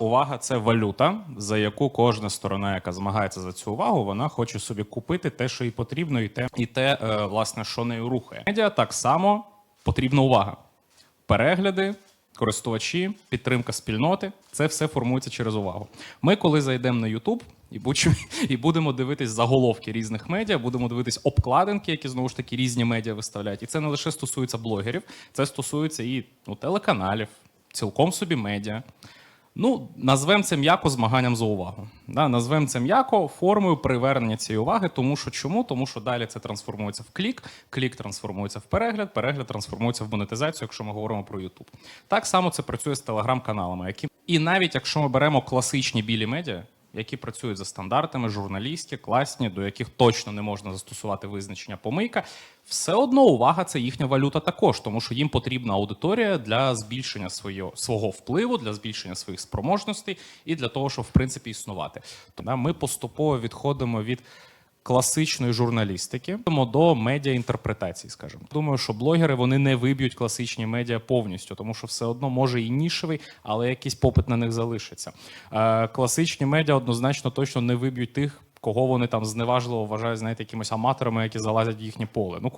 Увага це валюта, за яку кожна сторона, яка змагається за цю увагу, вона хоче собі купити те, що їй потрібно, і те, і те е, власне, що нею рухає. Медіа так само потрібна увага. Перегляди, користувачі, підтримка спільноти це все формується через увагу. Ми, коли зайдемо на YouTube і, і будемо дивитись заголовки різних медіа, будемо дивитись обкладинки, які знову ж таки різні медіа виставляють. І це не лише стосується блогерів, це стосується і ну, телеканалів, цілком собі медіа. Ну, назвемо це м'яко змаганням за увагу. Да, назвемо це м'яко формою привернення цієї уваги. Тому що чому? Тому що далі це трансформується в клік, клік трансформується в перегляд, перегляд трансформується в монетизацію, якщо ми говоримо про YouTube. Так само це працює з телеграм-каналами, які і навіть якщо ми беремо класичні білі медіа, які працюють за стандартами, журналістські, класні, до яких точно не можна застосувати визначення помийка, все одно увага це їхня валюта також, тому що їм потрібна аудиторія для збільшення свого, свого впливу, для збільшення своїх спроможностей і для того, щоб в принципі існувати. Тому ми поступово відходимо від. Класичної журналістики до медіаінтерпретації, скажімо. Думаю, що блогери вони не виб'ють класичні медіа повністю, тому що все одно може і нішевий, але якийсь попит на них залишиться. Е, класичні медіа однозначно точно не виб'ють тих, кого вони там зневажливо вважають, знаєте, якимось аматорами, які залазять в їхнє поле. Ну,